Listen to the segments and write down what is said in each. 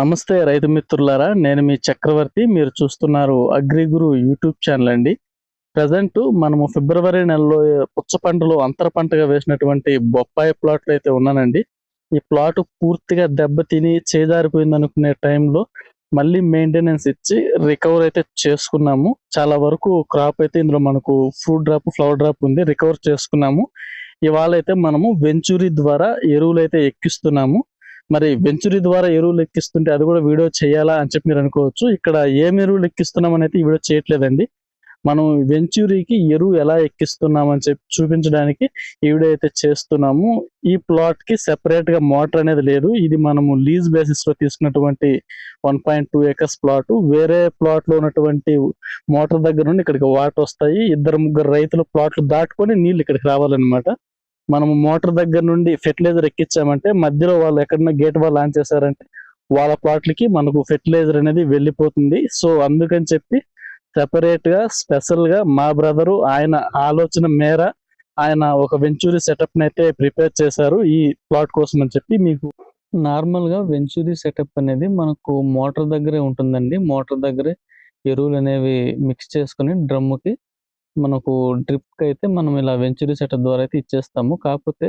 నమస్తే రైతు మిత్రులారా నేను మీ చక్రవర్తి మీరు చూస్తున్నారు అగ్రిగురు యూట్యూబ్ ఛానల్ అండి. ప్రజెంట్ మనము ఫిబ్రవరి నెలలో పుచ్చ పంటలో అంతర పంటగా వేసినటువంటి బొప్పాయి ప్లాట్లు అయితే ఉన్నానండి. ఈ ప్లాట్ పూర్తిగా దెబ్బతిని చేదారిపోయింది అనుకునే టైంలో మళ్ళీ మెయింటెనెన్స్ ఇచ్చి రికవర్ అయితే చేసుకున్నాము. చాలా వరకు క్రాప్ అయితే ఇందులో మనకు ఫ్రూట్ డ్రాప్ ఫ్లవర్ డ్రాప్ ఉంది రికవర్ చేసుకున్నాము. ఇవాళ అయితే మనము వెంచూరి ద్వారా ఎరువులు అయితే ఎక్కిస్తున్నాము. మరి వెంచురీ ద్వారా ఎరువులు ఎక్కిస్తుంటే అది కూడా వీడియో చేయాలా అని చెప్పి మీరు అనుకోవచ్చు. ఇక్కడ ఏం ఎరువులు ఎక్కిస్తున్నాం అనేది ఈ వీడియో చేయట్లేదండి. మనం వెంచురీకి ఎరువు ఎలా ఎక్కిస్తున్నాం అని చెప్పి చూపించడానికి ఈ వీడియో అయితే చేస్తున్నాము. ఈ ప్లాట్కి సెపరేట్గా మోటార్ అనేది లేదు. ఇది మనము లీజ్ బేసిస్లో తీసుకున్నటువంటి one point two acres plot వేరే ప్లాట్లో ఉన్నటువంటి మోటార్ దగ్గర నుండి ఇక్కడికి వాటర్ వస్తాయి. ఇద్దరు ముగ్గురు రైతులు ప్లాట్లు దాటుకొని నీళ్ళు ఇక్కడికి రావాలన్నమాట. మనము మోటార్ దగ్గర నుండి ఫెర్టిలైజర్ ఎక్కించామంటే మధ్యలో వాళ్ళు ఎక్కడన్నా గేట్ వాళ్ళు ఆన్ చేశారంటే వాళ్ళ ప్లాట్లకి మనకు ఫెర్టిలైజర్ అనేది వెళ్ళిపోతుంది. సో అందుకని చెప్పి సెపరేట్గా స్పెషల్గా మా బ్రదరు ఆయన ఆలోచన మేర ఆయన ఒక వెంచూరీ సెటప్ అయితే ప్రిపేర్ చేశారు ఈ ప్లాట్ కోసం అని చెప్పి మీకు నార్మల్గా వెంచూరీ సెటప్ అనేది మనకు మోటార్ దగ్గరే ఉంటుందండి. మోటార్ దగ్గరే ఎరువులు అనేవి మిక్స్ చేసుకుని డ్రమ్ముకి మనకు డ్రిప్కి అయితే మనం ఇలా వెంచూరీ సెటప్ ద్వారా అయితే ఇచ్చేస్తాము. కాకపోతే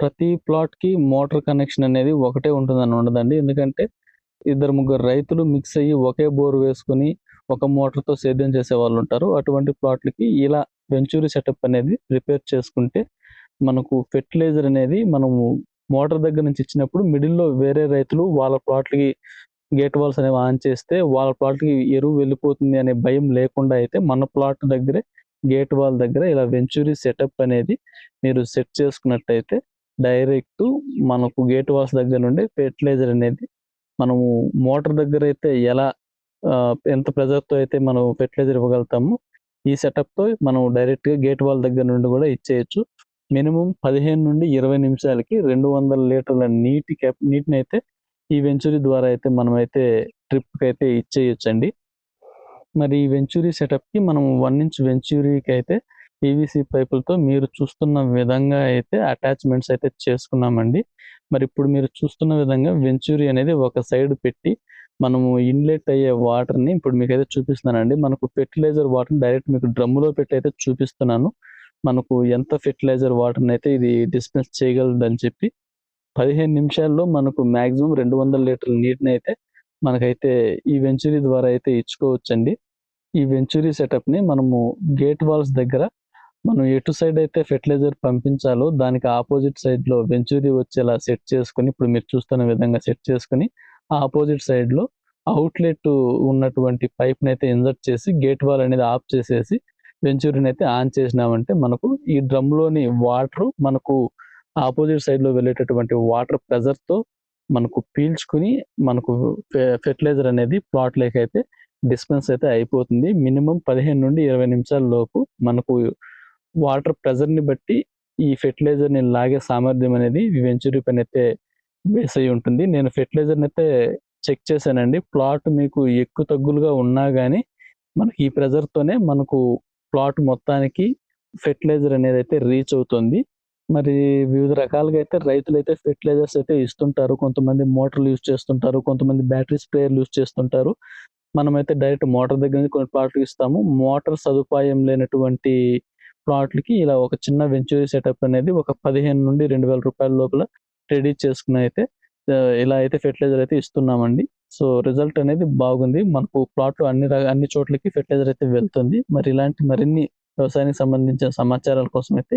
ప్రతి ప్లాట్కి మోటార్ కనెక్షన్ అనేది ఒకటే ఉంటుందని ఉండదండి. ఎందుకంటే ఇద్దరు ముగ్గురు రైతులు మిక్స్ అయ్యి ఒకే బోర్ వేసుకుని ఒక మోటార్తో సేద్యం చేసే వాళ్ళు ఉంటారు. అటువంటి ప్లాట్లకి ఇలా వెంచూరీ సెటప్ అనేది ప్రిపేర్ చేసుకుంటే మనకు ఫెర్టిలైజర్ అనేది మనము మోటార్ దగ్గర నుంచి ఇచ్చినప్పుడు మిడిల్లో వేరే రైతులు వాళ్ళ ప్లాట్లకి గేట్ వాల్స్ అనేవి ఆన్ చేస్తే వాళ్ళ ప్లాట్కి ఎరువు వెళ్ళిపోతుంది అనే భయం లేకుండా అయితే మన ప్లాట్ దగ్గరే గేట్ వాల్ దగ్గర ఇలా వెంచూరీ సెటప్ అనేది మీరు సెట్ చేసుకున్నట్టయితే డైరెక్ట్ మనకు గేట్ వాల్స్ దగ్గర నుండి ఫెర్టిలైజర్ అనేది మనము మోటార్ దగ్గర అయితే ఎలా ఆ, ఎంత ప్రెజర్తో తో అయితే మనం ఫెర్టిలైజర్ ఇవ్వగలుగుతాము ఈ సెటప్తో తో మనం డైరెక్ట్గా గేట్ వాల్ దగ్గర నుండి కూడా ఇచ్చేయచ్చు. మినిమం పదిహేను నుండి ఇరవై నిమిషాలకి రెండు వందల లీటర్ల నీటి క్యాప్ నీటిని అయితే ఈ వెంచురీ ద్వారా అయితే మనమైతే అయితే ట్రిప్కి అయితే ఇచ్చేయొచ్చండి. మరి ఈ వెంచురీ సెటప్కి మనం వన్ ఇంచ్ వెంచురీకి అయితే పీవీసీ పైపులతో మీరు చూస్తున్న విధంగా అయితే అటాచ్మెంట్స్ అయితే చేసుకున్నామండి. మరి ఇప్పుడు మీరు చూస్తున్న విధంగా వెంచురీ అనేది ఒక సైడ్ పెట్టి మనము ఇన్లెట్ అయ్యే వాటర్ని ఇప్పుడు మీకు అయితే చూపిస్తున్నానండి. మనకు ఫెర్టిలైజర్ వాటర్ డైరెక్ట్ మీకు డ్రమ్ములో పెట్టి అయితే చూపిస్తున్నాను. మనకు ఎంత ఫెర్టిలైజర్ వాటర్ అయితే ఇది డిస్పెన్స్ చేయగలదని చెప్పి పదిహేను నిమిషాల్లో మనకు మాక్సిమం రెండు వందల లీటర్ల నీటిని అయితే మనకైతే ఈ వెంచురీ ద్వారా అయితే ఇచ్చుకోవచ్చండి. ఈ వెంచురీ సెటప్ని మనము గేట్ వాల్స్ దగ్గర మనం ఎటు సైడ్ అయితే ఫెర్టిలైజర్ పంపించాలో దానికి ఆపోజిట్ సైడ్లో వెంచురీ వచ్చేలా సెట్ చేసుకుని ఇప్పుడు మీరు చూస్తున్న విధంగా సెట్ చేసుకుని ఆపోజిట్ సైడ్లో అవుట్లెట్ ఉన్నటువంటి పైప్ని అయితే ఇన్సర్ట్ చేసి గేట్ వాల్ అనేది ఆఫ్ చేసేసి వెంచురీని అయితే ఆన్ చేసినామంటే మనకు ఈ డ్రమ్లోని వాటర్ మనకు ఆపోజిట్ సైడ్లో వెళ్ళేటటువంటి వాటర్ ప్రెజర్తో మనకు పీల్చుకుని మనకు ఫెర్టిలైజర్ అనేది ప్లాట్ లేక అయితే డిస్పెన్స్ అయితే అయిపోతుంది. మినిమం పదిహేను నుండి ఇరవై నిమిషాల లోపు మనకు వాటర్ ప్రెజర్ని బట్టి ఈ ఫెర్టిలైజర్ని లాగే సామర్థ్యం అనేది ఈ వెంచురీ పైన అయితే బేస్ అయి ఉంటుంది. నేను ఫెర్టిలైజర్ అయితే చెక్ చేశానండి. ప్లాట్ మీకు ఎక్కువ తగ్గులుగా ఉన్నా కానీ మనకి ఈ ప్రెజర్ తోనే మనకు ప్లాట్ మొత్తానికి ఫెర్టిలైజర్ అనేది అయితే రీచ్ అవుతుంది. మరి వివిధ రకాలుగా అయితే రైతులు అయితే ఫెర్టిలైజర్స్ అయితే ఇస్తుంటారు. కొంతమంది మోటార్లు యూజ్ చేస్తుంటారు. కొంతమంది బ్యాటరీ స్ప్రేయర్లు యూజ్ చేస్తుంటారు. మనమైతే డైరెక్ట్ మోటార్ దగ్గర నుంచి కొన్ని ప్లాట్లు ఇస్తాము. మోటార్ సదుపాయం లేనటువంటి ప్లాట్లకి ఇలా ఒక చిన్న వెంచురీ సెటప్ అనేది ఒక పదిహేను నుండి రెండు వేల రూపాయల లోపల రెడీ చేసుకుని అయితే ఇలా అయితే ఫెర్టిలైజర్ అయితే ఇస్తున్నామండి. సో రిజల్ట్ అనేది బాగుంది. మనకు ప్లాట్ అన్ని అన్ని చోట్లకి ఫెర్టిలైజర్ అయితే వెళ్తుంది. మరి ఇలాంటి మరిన్ని వ్యవసాయానికి సంబంధించిన సమాచారాల కోసం అయితే